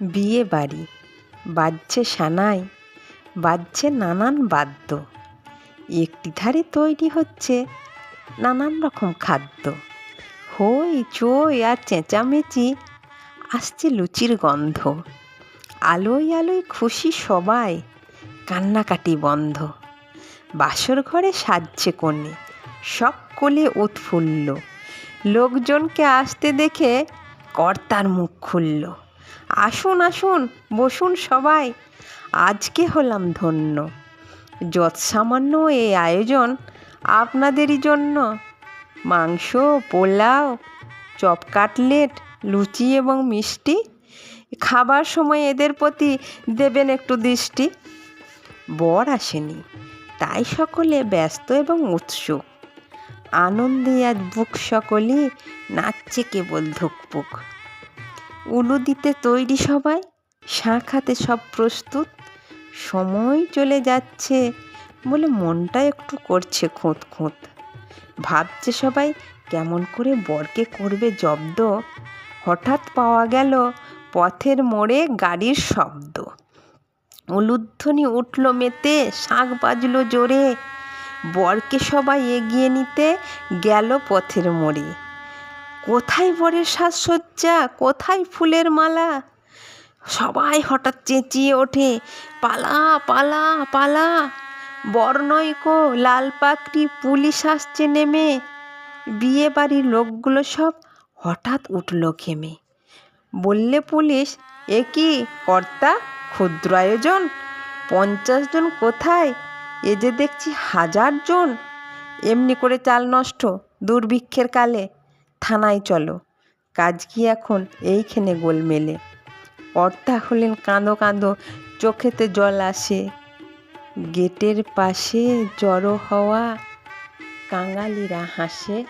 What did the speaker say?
বিয়ে বাড়ি। বাজছে সানাই, বাজছে নানান বাদ্য। একটি ধারে তৈরি হচ্ছে নানান রকম খাদ্য। হই চই আর চেঁচামেচি, আসছে লুচির গন্ধ। আলোয় আলোয় খুশি সবাই, কান্নাকাটি বন্ধ। বাসর ঘরে সাজছে কনে, সব কোলে উৎফুল্ল লোকজনকে আসতে দেখে কর্তার মুখ খুলল। আসুন আসুন, বসুন সবাই। আজকে হলাম ধন্য। যৎ সামান্য এই আয়োজন আপনাদেরই জন্য। মাংস, পোলাও, চপ কাটলেট, লুচি এবং মিষ্টি, খাবার সময় এদের প্রতি দেবেন একটু দৃষ্টি। বর আসেনি, তাই সকলে ব্যস্ত এবং উৎসুক আনন্দে আজ বুক সকলেই নাচছে কেবল ধুকপুক। উলু দিতে তৈরি সবাই, শাঁখ হাতে সব প্রস্তুত, সময় চলে যাচ্ছে বলে মনটা একটু করছে খুঁত খুঁত। ভাবছে সবাই কেমন করে বরকে করবে জব্দ। হঠাৎ পাওয়া গেল পথের মোড়ে গাড়ির শব্দ। উলুধ্বনি উঠল মেতে, শাঁখ বাজলো জোরে। বরকে সবাই এগিয়ে নিতে গেল পথের মোড়ে। কোথায় বরের সাজসজ্জা? কোথায় ফুলের মালা? সবাই হঠাৎ চেঁচিয়ে ওঠে, পালা পালা পালা বর্ণয়কো লাল পাকড়ি পুলিশ আসছে নেমে। বিয়ে বাড়ির লোকগুলো সব হঠাৎ উঠল খেমে বললে পুলিশ, এ কি কর্তা, ক্ষুদ্র আয়োজন? পঞ্চাশ জন কোথায়? এ যে দেখছি হাজার জন। এমনি করে চাল নষ্ট, দুর্ভিক্ষের কালে থানায় চলো। কাজ কি এখন এইখানে গোলমেলে। কর্তা হলেন কাঁদো কাঁদো, চোখেতে জল আসে। গেটের পাশে জড়ো হওয়া কাঙালিরা হাসে।